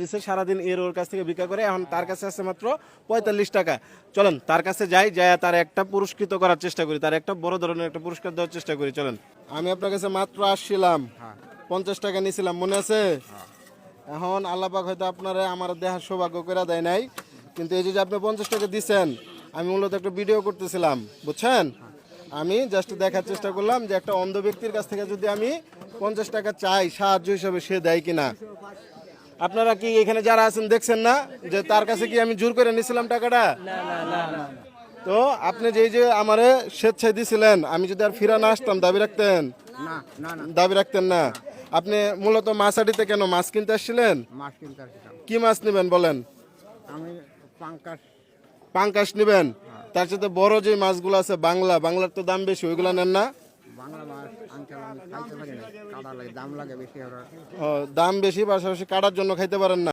দিছে সারাদিন এর ওর কাছ থেকে বিক্রি করে এখন তার কাছে আছে মাত্র পঁয়তাল্লিশ টাকা। চলেন তার কাছে যাই যাই তার একটা পুরস্কৃত করার চেষ্টা করি তার একটা বড় ধরনের একটা পুরস্কার দেওয়ার চেষ্টা করি চলেন। আমি আপনার কাছে মাত্র আসছিলাম পঞ্চাশ টাকা নিয়েছিলাম মনে আছে? এখন আল্লাপাক হয়তো আপনারা আমার দেহার সৌভাগ্য করে দেয় নাই কিন্তু এই যে যে আপনি পঞ্চাশ টাকা দিচ্ছেন আমি মূলত একটা ভিডিও করতেছিলাম বুঝছেন? আমি জাস্ট দেখার চেষ্টা করলাম যে একটা অন্ধ ব্যক্তির কাছ থেকে যদি আমি পঞ্চাশ টাকা চাই সাহায্য হিসাবে সে দেয় কিনা। আপনারা কি এখানে যারা আছেন দেখছেন না যে তার কাছে কি আমি জোর করে নিছিলাম টাকাটা? তো আপনি যে যে আমারে স্বেচ্ছায় দিছিলেন আমি যদি আর ফিরা না আসতাম দাবি রাখতেন? দাবি রাখতেন না। আপনি মূলত মাছ আটিতে কেন মাছ কিনতে আসছিলেন? কি মাছ নেবেন বলেন? আমি পাঙ্কাশ। পাঙ্কাশ নেবেন? তার সাথে বড় যে মাছগুলো আছে বাংলা বাংলার তো দাম বেশি ওইগুলো নেন না? দাম বেশি পাশাপাশি কাটার জন্য খাইতে পারেন না।